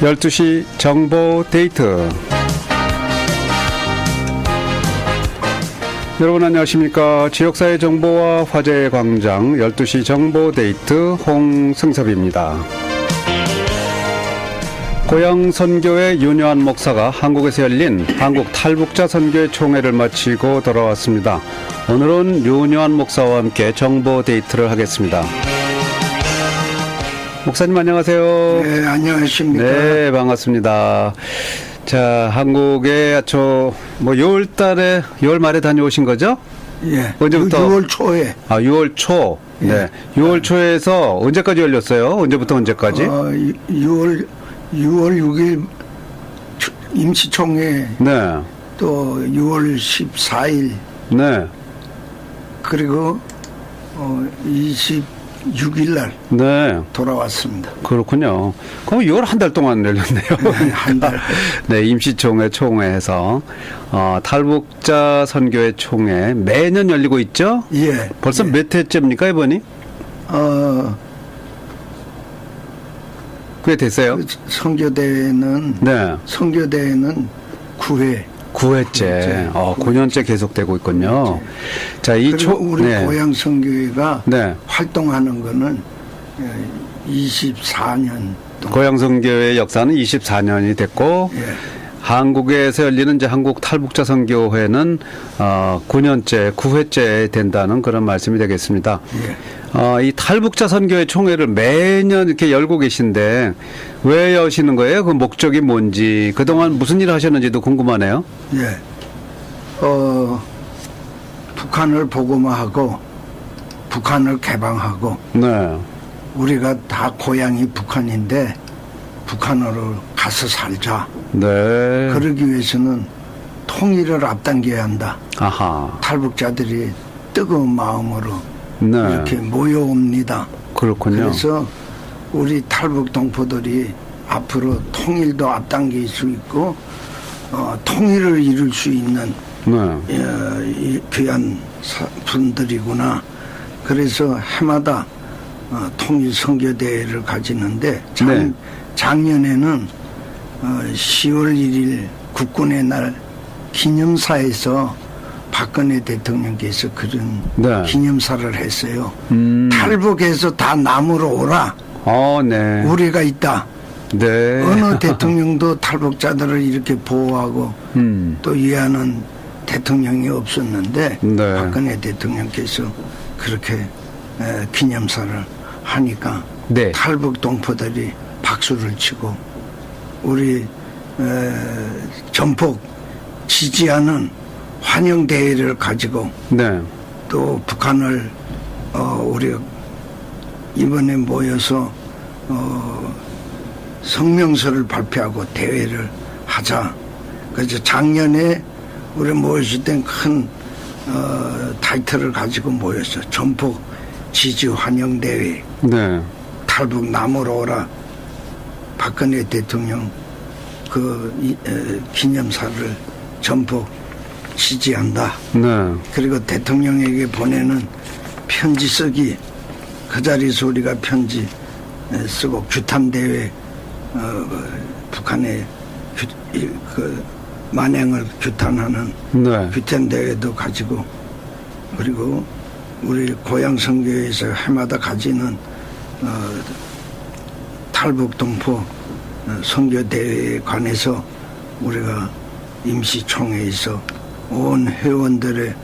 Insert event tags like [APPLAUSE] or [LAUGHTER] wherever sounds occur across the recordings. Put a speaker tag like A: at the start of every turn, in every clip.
A: 12시 정보 데이트. 여러분 안녕하십니까. 지역사회 정보와 화제의 광장 12시 정보 데이트 홍승섭입니다. 고향 선교회 윤여한 목사가 한국에서 열린 한국 탈북자 선교회 총회를 마치고 돌아왔습니다. 오늘은 윤여한 목사와 함께 정보 데이트를 하겠습니다. 목사님 안녕하세요.
B: 네, 안녕하십니까.
A: 네, 반갑습니다. 자, 한국에 저 뭐 6월 달에 6월 말에 다녀오신 거죠?
B: 예.
A: 언제부터?
B: 6월 초에
A: 아, 6월 초. 네.
B: 예.
A: 6월 초에서 언제까지 열렸어요? 언제부터 언제까지?
B: 어, 6월 6월 6일 초- 임시총회
A: 네.
B: 또 6월 14일
A: 네.
B: 그리고 어, 26일 날
A: 네.
B: 돌아왔습니다.
A: 그렇군요. 그럼 6월 한 달 동안 열렸네요. [LAUGHS]
B: 한 달.
A: 네, 임시총회 총회에서 어, 탈북자 선교회 총회 매년 열리고 있죠?
B: 예.
A: 벌써
B: 예.
A: 몇 회째입니까, 이번이?
B: 어,
A: 꽤 됐어요?
B: 그 선교대회는
A: 네.
B: 선교대회는 9회.
A: 9회째.
B: 구회째.
A: 어, 9년째 계속되고 있군요. 자, 이 초,
B: 우리
A: 네.
B: 고향 선교회가
A: 네.
B: 활동하는 거는 24년 동안
A: 고향선교회 역사는 24년이 됐고,
B: 예.
A: 한국에서 열리는 이제 한국 탈북자 선교회는 어, 9년째, 9회째 된다는 그런 말씀이 되겠습니다.
B: 예.
A: 어, 이 탈북자 선교회 총회를 매년 이렇게 열고 계신데 왜 여시는 거예요? 그 목적이 뭔지 그동안 무슨 일을 하셨는지도 궁금하네요.
B: 예. 어, 북한을 복음화하고 북한을 개방하고
A: 네.
B: 우리가 다 고향이 북한인데 북한으로 가서 살자.
A: 네.
B: 그러기 위해서는 통일을 앞당겨야 한다.
A: 아하.
B: 탈북자들이 뜨거운 마음으로
A: 네.
B: 이렇게 모여옵니다.
A: 그렇군요.
B: 그래서 우리 탈북 동포들이 앞으로 통일도 앞당길 수 있고 어, 통일을 이룰 수 있는
A: 네.
B: 어, 이 귀한 사- 분들이구나. 그래서 해마다 어, 통일 선교 대회를 가지는데 작,
A: 네.
B: 작년에는 어, 10월 1일 국군의 날 기념사에서 박근혜 대통령께서 그런
A: 네.
B: 기념사를 했어요.
A: 음.
B: 탈북해서 다 남으로 오라.
A: 어, 네.
B: 우리가 있다.
A: 네.
B: 어느 [LAUGHS] 대통령도 탈북자들을 이렇게 보호하고
A: 음.
B: 또 위하는 대통령이 없었는데
A: 네.
B: 박근혜 대통령께서 그렇게 에, 기념사를 하니까
A: 네.
B: 탈북 동포들이 박수를 치고 우리 에, 전폭 지지하는 환영 대회를 가지고
A: 네.
B: 또 북한을 어, 우리가 이번에 모여서 어, 성명서를 발표하고 대회를 하자. 그래서 작년에 우리 모였을 땐큰 어, 타이틀을 가지고 모였어. 전폭 지지 환영 대회.
A: 네.
B: 탈북 남으로 오라. 박근혜 대통령 그 이, 에, 기념사를 전폭 지지한다.
A: 네.
B: 그리고 대통령에게 보내는 편지 쓰기 그 자리에서 우리가 편지 에, 쓰고 규탄 대회 어, 북한의 규, 이, 그 만행을 규탄하는
A: 네.
B: 규탄 대회도 가지고 그리고 우리 고향 선교에서 해마다 가지는 어, 탈북 동포 어, 선교 대회에 관해서 우리가 임시 총회에서 온 회원들의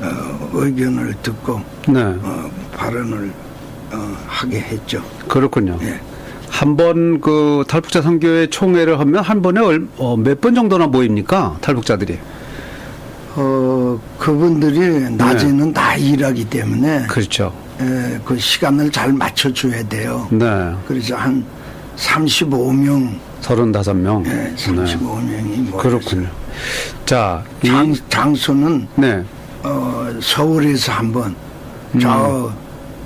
B: 어, 의견을 듣고
A: 네.
B: 어, 발언을 어, 하게 했죠.
A: 그렇군요.
B: 예.
A: 한번 그 탈북자 선교회 총회를 하면 한 번에 어, 몇번 정도나 모입니까? 탈북자들이.
B: 어, 그분들이 낮에는 다 일하기 때문에
A: 그렇죠.
B: 에, 그 시간을 잘 맞춰줘야 돼요.
A: 네.
B: 그래서 한 35명,
A: 35명.
B: 예, 35명이 뭐
A: 그렇군요. 자, 이,
B: 장, 장소는
A: 네.
B: 어, 서울에서 한 번,
A: 음.
B: 저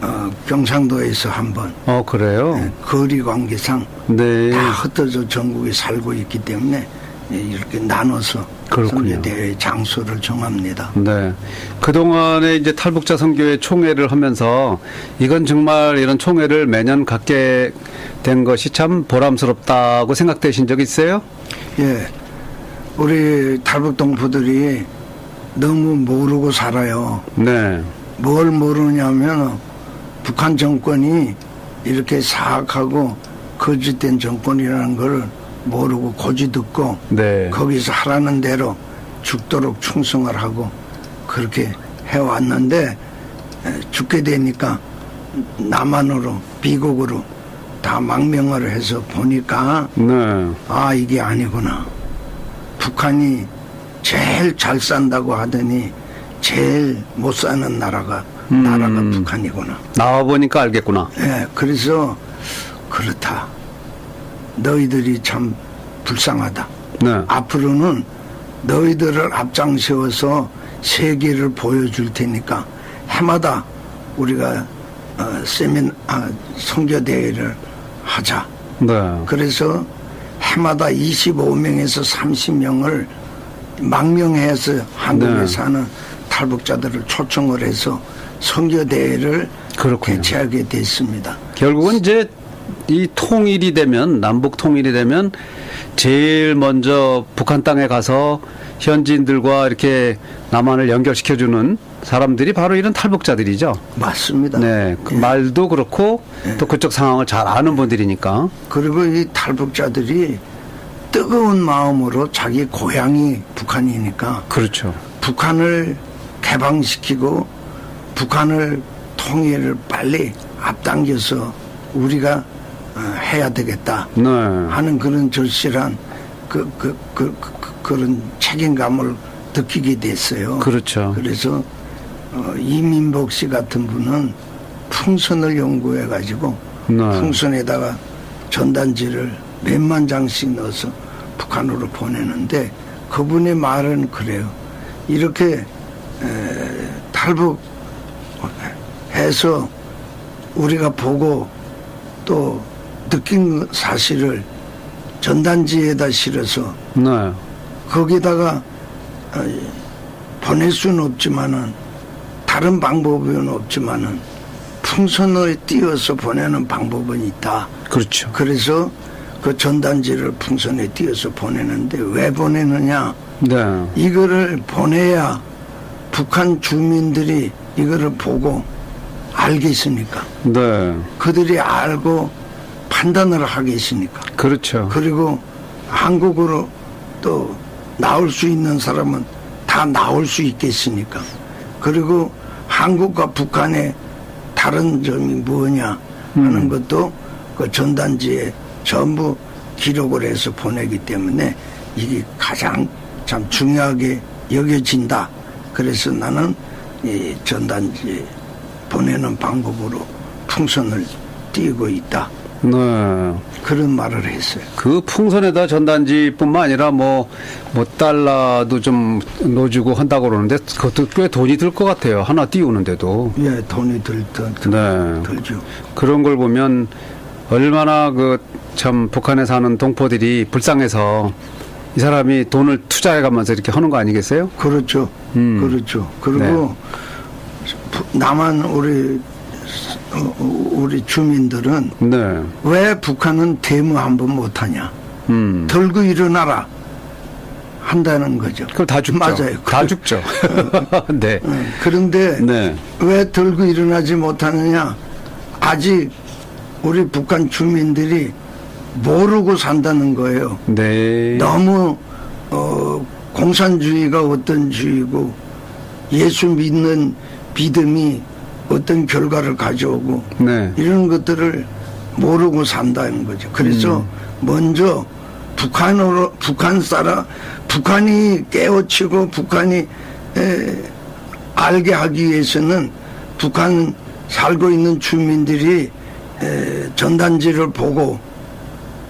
B: 어, 경상도에서 한 번,
A: 어, 그래요?
B: 예, 거리 관계상
A: 네.
B: 다 흩어져 전국에 살고 있기 때문에 예, 이렇게 나눠서. 선교대회 장소를 정합니다.
A: 네. 그동안에 이제 탈북자 선교회 총회를 하면서 이건 정말 이런 총회를 매년 갖게 된 것이 참 보람스럽다고 생각되신 적 있어요?
B: 예, 우리 탈북 동포들이 너무 모르고 살아요.
A: 네.
B: 뭘 모르냐면 북한 정권이 이렇게 사악하고 거짓된 정권이라는 걸 모르고 고지 듣고
A: 네.
B: 거기서 하라는 대로 죽도록 충성을 하고 그렇게 해왔는데 에, 죽게 되니까 남한으로 비국으로 다 망명을 해서 보니까
A: 네.
B: 아 이게 아니구나 북한이 제일 잘 산다고 하더니 제일 못 사는 나라가
A: 음.
B: 나라가 북한이구나
A: 나와 보니까 알겠구나.
B: 예 그래서 그렇다 너희들이 참 불쌍하다
A: 네.
B: 앞으로는 너희들을 앞장 세워서 세계를 보여줄 테니까 해마다 우리가 어, 세민 아, 선교 대회를 하자.
A: 네.
B: 그래서 해마다 25명에서 30명을 망명해서 한국에
A: 네.
B: 사는 탈북자들을 초청을 해서 선교 대회를
A: 그렇군요.
B: 개최하게 됐습니다.
A: 결국은 이제 이 통일이 되면 남북 통일이 되면 제일 먼저 북한 땅에 가서 현지인들과 이렇게 남한을 연결시켜 주는 사람들이 바로 이런 탈북자들이죠.
B: 맞습니다.
A: 네. 그
B: 예.
A: 말도 그렇고 또 그쪽 상황을 잘 아는 분들이니까.
B: 그리고 이 탈북자들이 뜨거운 마음으로 자기 고향이 북한이니까
A: 그렇죠.
B: 북한을 개방시키고 북한을 통일을 빨리 앞당겨서 우리가 어, 해야 되겠다
A: 네.
B: 하는 그런 절실한 그, 그, 그, 그, 런 책임감을 느끼게 됐어요.
A: 그렇죠.
B: 그래서 어, 이민복 씨 같은 분은 풍선을 연구해 가지고
A: 네.
B: 풍선에다가 전단지를 몇만 장씩 넣어서 북한으로 보내는데 그분의 말은 그래요. 이렇게 에, 탈북해서 우리가 보고 또 느낀 사실을 전단지에다 실어서
A: 네.
B: 거기다가 어, 보낼 수는 없지만은 다른 방법은 없지만은 풍선을 띄어서 보내는 방법은 있다.
A: 그렇죠.
B: 그래서 그 전단지를 풍선에 띄어서 보내는데 왜 보내느냐?
A: 네.
B: 이거를 보내야 북한 주민들이 이거를 보고 알겠으니까.
A: 네.
B: 그들이 알고 판단을 하겠으니까.
A: 그렇죠.
B: 그리고 한국으로 또 나올 수 있는 사람은 다 나올 수 있겠으니까. 그리고 한국과 북한의 다른 점이 뭐냐 하는
A: 음.
B: 것도 그 전단지에 전부 기록을 해서 보내기 때문에 이게 가장 참 중요하게 여겨진다. 그래서 나는 이 전단지 보내는 방법으로 풍선을 띄고 있다.
A: 네.
B: 그런 말을 했어요.
A: 그 풍선에다 전단지뿐만 아니라 뭐, 뭐 달러도 좀 넣어주고 한다고 그러는데 그것도 꽤 돈이 들 것 같아요. 하나 띄우는데도.
B: 예, 돈이 들, 들, 들,
A: 네.
B: 들죠.
A: 그런 걸 보면 얼마나 그 참 북한에 사는 동포들이 불쌍해서 이 사람이 돈을 투자해가면서 이렇게 하는 거 아니겠어요?
B: 그렇죠.
A: 음.
B: 그렇죠. 그리고 부- 남한 우리 어, 우리 주민들은
A: 네.
B: 왜 북한은 대무 한번 못하냐?
A: 음.
B: 들고 일어나라 한다는 거죠.
A: 그럼 다 죽죠.
B: 맞아요.
A: 다 죽죠. [LAUGHS] 네.
B: 어, 그런데
A: 네.
B: 왜 들고 일어나지 못하느냐? 아직 우리 북한 주민들이 모르고 산다는 거예요.
A: 네.
B: 너무 어, 공산주의가 어떤 주의고 예수 믿는 믿음이 어떤 결과를 가져오고
A: 네.
B: 이런 것들을 모르고 산다는 거죠. 그래서
A: 음.
B: 먼저 북한으로 북한 사람 북한이 깨우치고 북한이 에, 알게 하기 위해서는 북한 살고 있는 주민들이 에, 전단지를 보고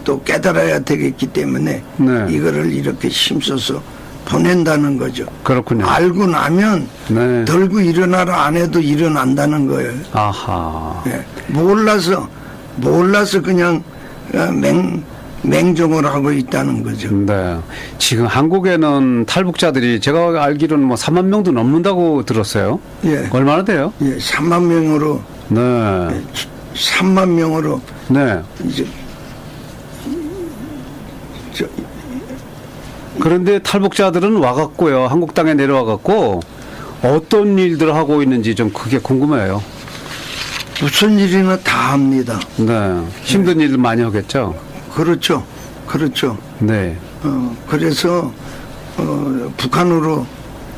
B: 또 깨달아야 되겠기 때문에
A: 네.
B: 이거를 이렇게 힘써서 보낸다는 거죠.
A: 그렇군요.
B: 알고 나면
A: 네.
B: 들고 일어나라 안 해도 일어난다는 거예요.
A: 아하.
B: 예. 몰라서 몰라서 그냥 어, 맹 맹종을 하고 있다는 거죠.
A: 네. 지금 한국에는 탈북자들이 제가 알기로는 뭐 3만 명도 넘는다고 들었어요.
B: 예,
A: 얼마나 돼요?
B: 예, 3만 명으로
A: 네.
B: 3만 명으로
A: 네.
B: 이제 저,
A: 그런데 탈북자들은 와갖고요. 한국 땅에 내려와갖고 어떤 일들을 하고 있는지 좀 그게 궁금해요.
B: 무슨 일이나 다 합니다.
A: 네. 힘든 일을 많이 하겠죠.
B: 그렇죠, 그렇죠.
A: 네.
B: 어, 그래서 어, 북한으로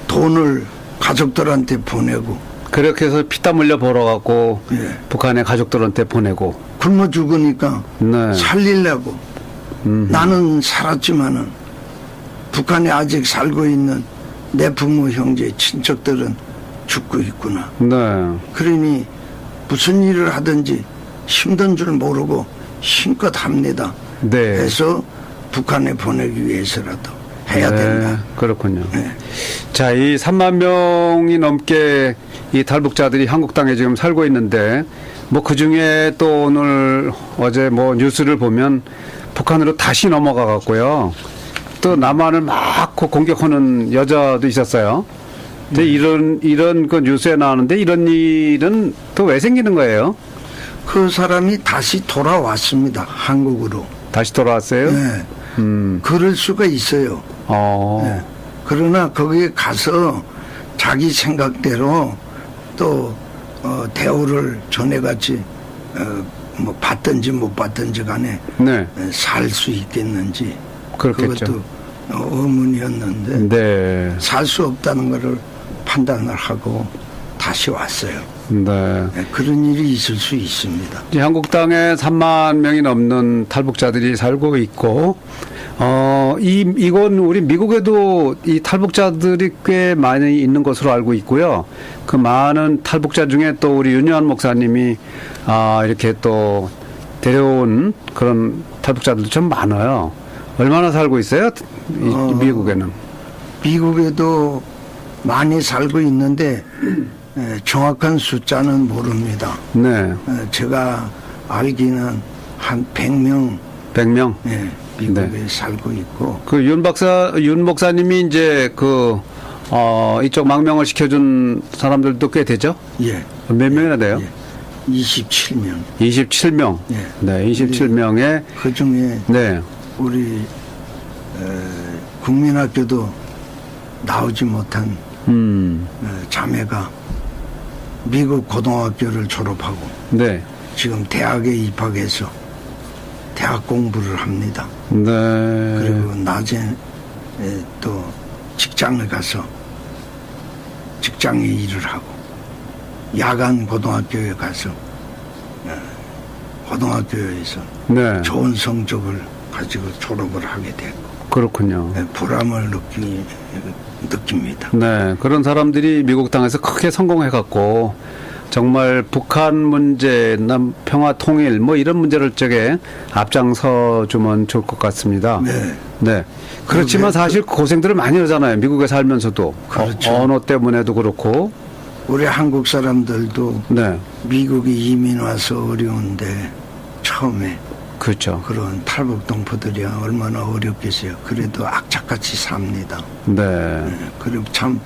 B: 돈을 가족들한테 보내고
A: 그렇게 해서 피땀 흘려 벌어갖고
B: 예.
A: 북한의 가족들한테 보내고.
B: 굶어 죽으니까
A: 네.
B: 살리려고
A: 음.
B: 나는 살았지만은 북한에 아직 살고 있는 내 부모 형제 친척들은 죽고 있구나.
A: 네.
B: 그러니 무슨 일을 하든지 힘든 줄 모르고 힘껏 합니다.
A: 네.
B: 해서 북한에 보내기 위해서라도 해야
A: 네,
B: 된다.
A: 그렇군요.
B: 네.
A: 자, 이 3만 명이 넘게 이 탈북자들이 한국 땅에 지금 살고 있는데 뭐 그 중에 또 오늘 어제 뭐 뉴스를 보면 북한으로 다시 넘어가 갖고요. 또 남한을 막 공격하는 여자도 있었어요. 근데 이런 이런 그 뉴스에 나오는데 이런 일은 또 왜 생기는 거예요?
B: 그 사람이 다시 돌아왔습니다. 한국으로.
A: 다시 돌아왔어요?
B: 네.
A: 음.
B: 그럴 수가 있어요.
A: 어.
B: 네. 그러나 거기에 가서 자기 생각대로 또 어, 대우를 전에같이 어, 뭐 받든지 못 받든지 간에
A: 네.
B: 살 수 있겠는지
A: 그렇겠죠.
B: 그것도 어, 의문이었는데
A: 네.
B: 살수 없다는 것을 판단을 하고 다시 왔어요.
A: 네.
B: 네, 그런 일이 있을 수 있습니다.
A: 이제 한국 땅에 3만 명이 넘는 탈북자들이 살고 있고, 어, 이, 이건 우리 미국에도 이 탈북자들이 꽤 많이 있는 것으로 알고 있고요. 그 많은 탈북자 중에 또 우리 윤여한 목사님이, 아, 이렇게 또 데려온 그런 탈북자들도 좀 많아요. 얼마나 살고 있어요? 이,
B: 어.
A: 미국에는.
B: 미국에도 많이 살고 있는데 에, 정확한 숫자는 모릅니다.
A: 네.
B: 에, 제가 알기는 한 100명
A: 100명.
B: 예, 미국에
A: 네.
B: 살고 있고
A: 그 윤 박사, 윤 목사님이 이제 그, 어, 이쪽 망명을 시켜준 사람들도 꽤 되죠?
B: 예,
A: 몇 명이나 돼요?
B: 예, 27명.
A: 27명.
B: 예.
A: 네, 27명의
B: 그 중에
A: 네.
B: 우리 에, 국민학교도 나오지 못한
A: 음.
B: 에, 자매가 미국 고등학교를 졸업하고
A: 네.
B: 지금 대학에 입학해서 대학 공부를 합니다.
A: 네.
B: 그리고 낮에 에, 또 직장을 가서 직장에 일을 하고 야간 고등학교에 가서 에, 고등학교에서
A: 네.
B: 좋은 성적을 가지고 졸업을 하게 되고
A: 그렇군요.
B: 에, 보람을 느끼, 느낍니다.
A: 네. 그런 사람들이 미국 땅에서 크게 성공해 갖고 정말 북한 문제, 남 평화 통일 뭐 이런 문제를 쪽에 앞장서 주면 좋을 것 같습니다.
B: 네.
A: 네. 그렇지만
B: 그-
A: 사실 고생들을 많이 하잖아요. 미국에 살면서도.
B: 그렇죠.
A: 어, 언어 때문에도 그렇고.
B: 우리 한국 사람들도
A: 네.
B: 미국에 이민 와서 어려운데 처음에
A: 그렇죠.
B: 그런 탈북 동포들이야 얼마나 어렵겠어요. 그래도 악착같이 삽니다.
A: 네.
B: 예, 그리고 참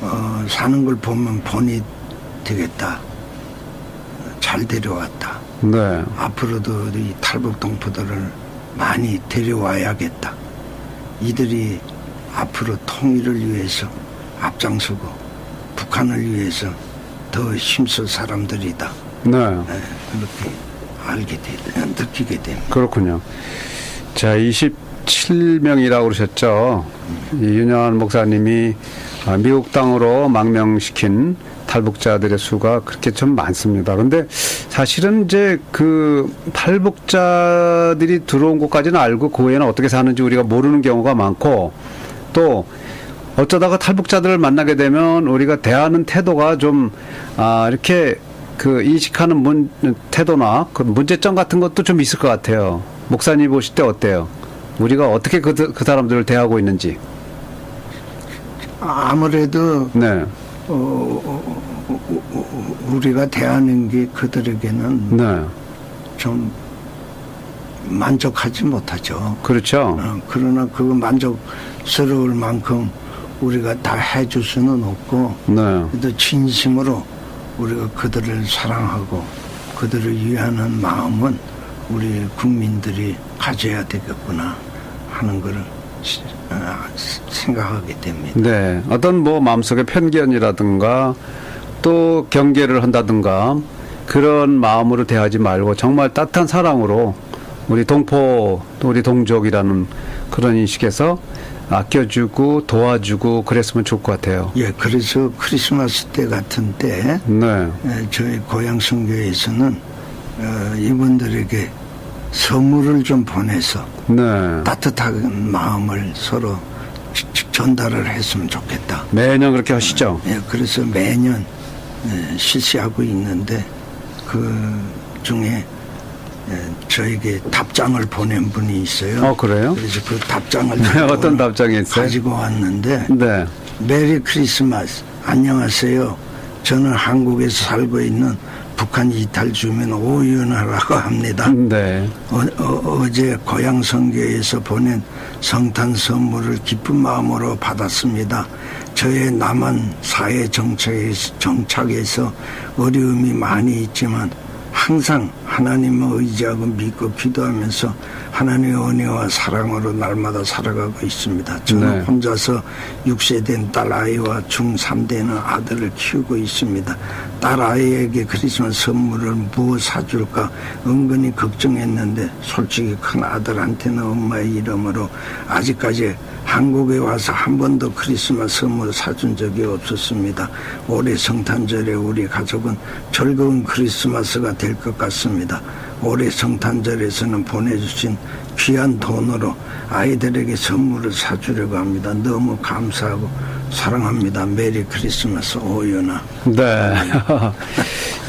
B: 어, 사는 걸 보면 본이 되겠다. 잘 데려왔다.
A: 네.
B: 앞으로도 이 탈북 동포들을 많이 데려와야겠다. 이들이 앞으로 통일을 위해서 앞장서고 북한을 위해서 더 힘쓸 사람들이다.
A: 네.
B: 예, 그렇게 알게 되, 느끼게 됩니다.
A: 그렇군요. 자, 27명이라고 그러셨죠. 이 윤여한 목사님이 아, 미국 땅으로 망명시킨 탈북자들의 수가 그렇게 좀 많습니다. 그런데 사실은 이제 그 탈북자들이 들어온 곳까지는 알고 그 외에는 어떻게 사는지 우리가 모르는 경우가 많고 또 어쩌다가 탈북자들을 만나게 되면 우리가 대하는 태도가 좀 아, 이렇게 그 인식하는 문, 태도나 그 문제점 같은 것도 좀 있을 것 같아요. 목사님 보실 때 어때요? 우리가 어떻게 그, 그 사람들을 대하고 있는지.
B: 아무래도
A: 네.
B: 어, 어, 어, 어, 우리가 대하는 게 그들에게는
A: 네.
B: 좀 만족하지 못하죠.
A: 그렇죠.
B: 어, 그러나 그 만족스러울 만큼 우리가 다 해줄 수는 없고
A: 네.
B: 그래도 진심으로 우리가 그들을 사랑하고 그들을 위하는 마음은 우리 국민들이 가져야 되겠구나 하는 것을 시- 어, 생각하게 됩니다.
A: 네. 어떤 뭐 마음속에 편견이라든가 또 경계를 한다든가 그런 마음으로 대하지 말고 정말 따뜻한 사랑으로 우리 동포 또 우리 동족이라는 그런 인식에서 아껴주고 도와주고 그랬으면 좋을 것 같아요.
B: 예, 그래서 크리스마스 때 같은 때
A: 네.
B: 에, 저희 고향 성교에서는 어, 이분들에게 선물을 좀 보내서
A: 네.
B: 따뜻한 마음을 서로 전달을 했으면 좋겠다.
A: 매년 그렇게 하시죠.
B: 예, 그래서 매년 예, 실시하고 있는데 그 중에 예, 저에게 답장을 보낸 분이 있어요.
A: 어, 그래요?
B: 그래서 그 답장을
A: 네, 어떤 답장이 있어요?
B: 가지고 왔는데
A: 네.
B: 메리 크리스마스 안녕하세요. 저는 한국에서 살고 있는 북한 이탈 주민 오윤아라고 합니다.
A: 네.
B: 어, 제 고향 성교에서 보낸 성탄 선물을 기쁜 마음으로 받았습니다. 저의 남한 사회 정착에서, 정착에서 어려움이 많이 있지만 항상 하나님을 의지하고 믿고 기도하면서 하나님의 은혜와 사랑으로 날마다 살아가고 있습니다. 저는
A: 네.
B: 혼자서 6세 된 딸 아이와 중3 되는 아들을 키우고 있습니다. 딸 아이에게 크리스마스 선물을 무엇 사줄까 은근히 걱정했는데 솔직히 큰 아들한테는 엄마의 이름으로 아직까지 한국에 와서 한 번도 크리스마스 선물 사준 적이 없었습니다. 올해 성탄절에 우리 가족은 즐거운 크리스마스가 될 것 같습니다. 올해 성탄절에서는 보내주신 귀한 돈으로 아이들에게 선물을 사주려고 합니다. 너무 감사하고 사랑합니다. 메리 크리스마스 오연아.
A: 네.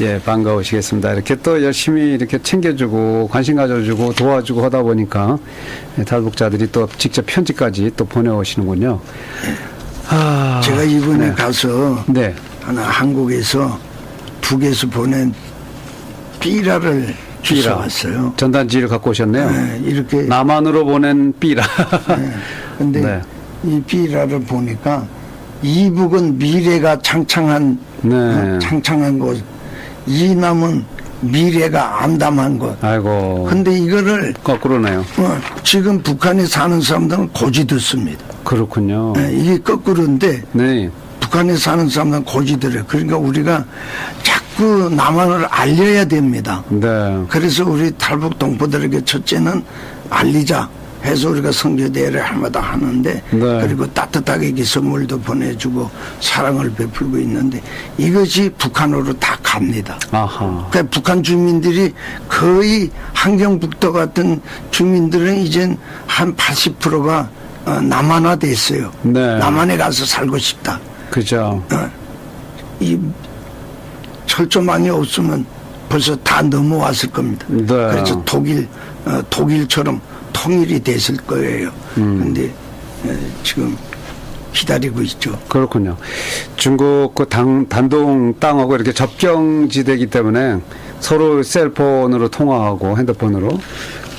A: [LAUGHS] 예, 반가우시겠습니다. 이렇게 또 열심히 이렇게 챙겨주고 관심 가져주고 도와주고 하다 보니까 예, 탈북자들이 또 직접 편지까지 또 보내오시는군요. 아,
B: 제가 이번에
A: 네.
B: 가서
A: 네.
B: 하나 한국에서 북에서 보낸 삐라를
A: 삐라.
B: 주워왔어요.
A: 전단지를 갖고 오셨네요.
B: 네, 이렇게
A: 남한으로 보낸 삐라.
B: 네. 근데 [LAUGHS]
A: 네.
B: 이 삐라를 보니까 이북은 미래가 창창한
A: 네.
B: 어, 창창한 곳, 이남은 미래가 암담한 곳.
A: 아이고.
B: 근데 이거를
A: 거꾸로네요.
B: 어, 지금 북한에 사는 사람들은 고지 듣습니다.
A: 그렇군요.
B: 예, 이게 거꾸로인데
A: 네.
B: 북한에 사는 사람들은 고지 들어요. 그러니까 우리가 자꾸 남한을 알려야 됩니다.
A: 네.
B: 그래서 우리 탈북 동포들에게 첫째는 알리자 해서 우리가 선교대회를 할마다 하는데
A: 네.
B: 그리고 따뜻하게 이렇게 선물도 보내주고 사랑을 베풀고 있는데 이것이 북한으로 다 갑니다.
A: 아하.
B: 그러니까 북한 주민들이 거의 한경북도 같은 주민들은 이젠 한 80%가 어, 남한화 됐어요.
A: 네.
B: 남한에 가서 살고 싶다.
A: 그죠.
B: 이 철조망이 없으면 벌써 다 넘어왔을 겁니다.
A: 네.
B: 그래서 독일 어, 독일처럼 통일이 됐을 거예요.
A: 음.
B: 근데 에, 지금 기다리고 있죠.
A: 그렇군요. 중국 그 당, 단동 땅하고 이렇게 접경지대이기 때문에 서로 셀폰으로 통화하고 핸드폰으로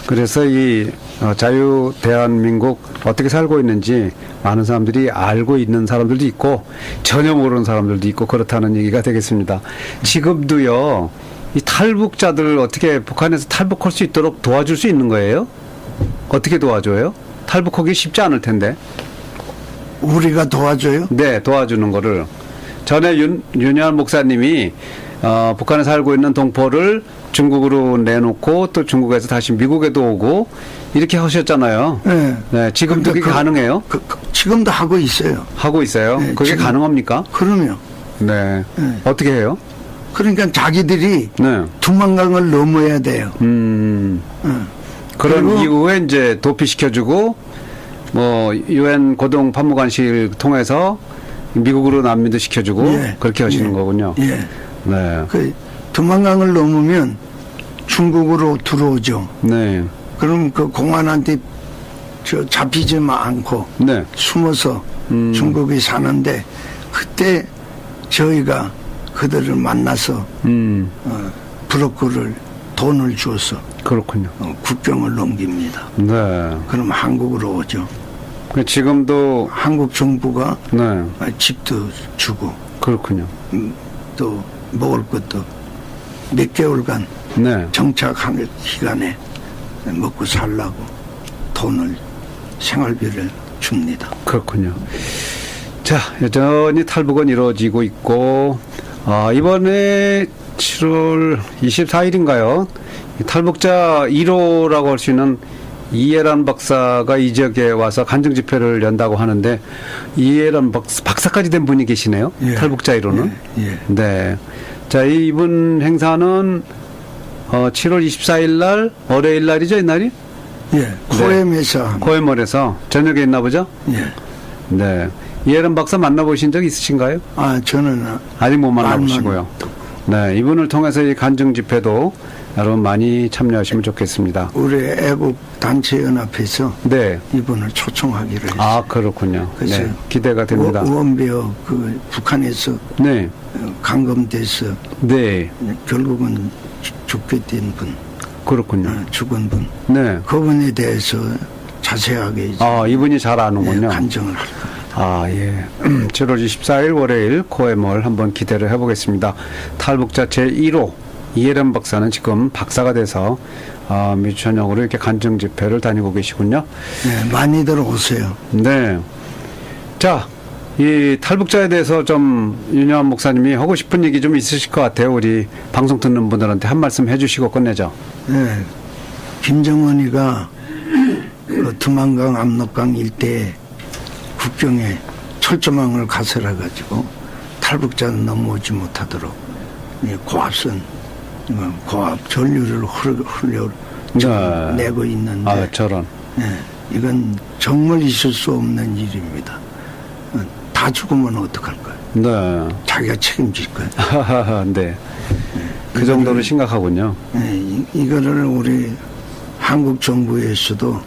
A: 그래서 이 어, 자유 대한민국 어떻게 살고 있는지 많은 사람들이 알고 있는 사람들도 있고 전혀 모르는 사람들도 있고 그렇다는 얘기가 되겠습니다. 지금도요 이 탈북자들 어떻게 북한에서 탈북할 수 있도록 도와줄 수 있는 거예요? 어떻게 도와줘요? 탈북하기 쉽지 않을 텐데.
B: 우리가 도와줘요.
A: 네, 도와주는 거를 전에 윤, 윤여한 목사님이 어, 북한에 살고 있는 동포를 중국으로 내놓고 또 중국에서 다시 미국에도 오고 이렇게 하셨잖아요.
B: 네.
A: 네, 지금도 그게
B: 그-
A: 가능해요?
B: 그- 그- 지금도 하고 있어요.
A: 하고 있어요.
B: 네,
A: 그게
B: 지금-
A: 가능합니까?
B: 그러면
A: 네.
B: 네.
A: 어떻게 해요?
B: 그러니까 자기들이
A: 네.
B: 두만강을 넘어야 돼요.
A: 음.
B: 응.
A: 그런 이후에 이제 도피시켜주고 뭐 유엔 고등 판무관실 통해서 미국으로 난민도 시켜주고
B: 예.
A: 그렇게 하시는
B: 예.
A: 거군요.
B: 예.
A: 네.
B: 그 두만강을 넘으면 중국으로 들어오죠.
A: 네.
B: 그럼 그 공안한테 저 잡히지 않고
A: 네.
B: 숨어서
A: 음.
B: 중국에 사는데 그때 저희가 그들을 만나서
A: 음.
B: 어, 브로커를 돈을 주어서
A: 그렇군요.
B: 어, 국경을 넘깁니다.
A: 네.
B: 그럼 한국으로 오죠.
A: 그 지금도
B: 한국 정부가
A: 네
B: 아, 집도 주고
A: 그렇군요.
B: 음, 또 먹을 것도 몇 개월간
A: 네.
B: 정착할 기간에 먹고 살라고 돈을 생활비를 줍니다.
A: 그렇군요. 자, 여전히 탈북은 이루어지고 있고, 아, 이번에 7월 24일인가요? 탈북자 1호라고 할 수 있는 이해란 박사가 이 지역에 와서 간증 집회를 연다고 하는데, 이해란 박사, 박사 까지 된 분이 계시네요?
B: 예.
A: 탈북자 1호는?
B: 예, 예.
A: 네. 자, 이분 행사는 어, 7월 24일 날, 월요일 날이죠, 이날이?
B: 예, 코엠에서 합니다.
A: 고해몰에서 저녁에 있나 보죠?
B: 예.
A: 네. 이해란 박사 만나보신 적 있으신가요?
B: 아 저는
A: 아직
B: 못안
A: 만나보시고요. 네. 이분을 통해서 이 간증 집회도 여러분 많이 참여하시면 좋겠습니다.
B: 우리 애국 단체 연합에서
A: 네.
B: 이분을 초청하기로 했어요.
A: 아, 그렇군요.
B: 그래서
A: 네. 기대가 됩니다.
B: 우- 우원배어 그 북한에서
A: 네.
B: 어, 감금돼서
A: 네.
B: 결국은 죽- 죽게 된 분,
A: 그렇군요.
B: 어, 죽은 분,
A: 네.
B: 그분에 대해서 자세하게 이제
A: 아, 이분이 잘
B: 예,
A: 아는군요.
B: 간증을 할 겁니다.
A: 아, 예. [CLEARS THROAT] 7월 24일 월요일 코에몰 한번 기대를 해보겠습니다. 탈북자 제1호 이해련 박사는 지금 박사가 돼서 아, 미천역으로 이렇게 간증 집회를 다니고 계시군요.
B: 네, 많이들 오세요.
A: 네. 자, 이 탈북자에 대해서 좀 윤여한 목사님이 하고 싶은 얘기 좀 있으실 것 같아요. 우리 방송 듣는 분들한테 한 말씀 해주시고 끝내죠.
B: 네, 김정은이가 그 두만강 압록강 일대에 국경에 철조망을 가설해 가지고 탈북자는 넘어오지 못하도록 이 고압선 어, 고압 전류를 흘려, 흘려 지금
A: 네.
B: 내고 있는데
A: 아, 저런.
B: 예, 이건 정말 있을 수 없는 일입니다. 어, 다 죽으면 어떡할 거예요?
A: 네.
B: 자기가 책임질 거예요.
A: 네. 그 정도로 심각하군요.
B: 예, 이, 이거를 우리 한국 정부에서도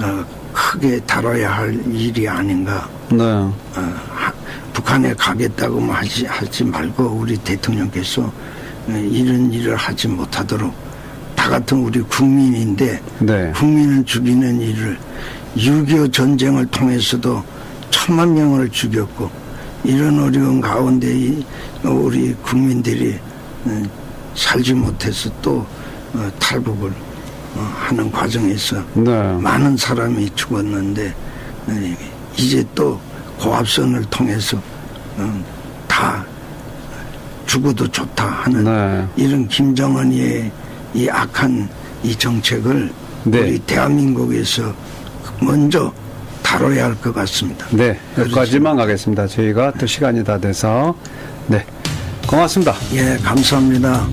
B: 어, 크게 다뤄야 할 일이 아닌가.
A: 네.
B: 어, 하- 북한에 가겠다고 뭐 하지, 하지 말고 우리 대통령께서 어, 이런 일을 하지 못하도록 다 같은 우리 국민인데
A: 네.
B: 국민을 죽이는 일을 6.25 전쟁을 통해서도 천만 명을 죽였고 이런 어려운 가운데 이 우리 국민들이 어, 살지 못해서 또 어, 탈북을 어, 하는 과정에서
A: 네.
B: 많은 사람이 죽었는데 어, 이제 또 고압선을 통해서 어, 다 죽어도 좋다 하는
A: 네.
B: 이런 김정은이의 이 악한 이 정책을
A: 네.
B: 우리 대한민국에서 먼저 다뤄야 할 것 같습니다.
A: 네. 여기까지만 가겠습니다. 저희가 또 시간이 다 돼서. 네. 고맙습니다.
B: 예, 감사합니다.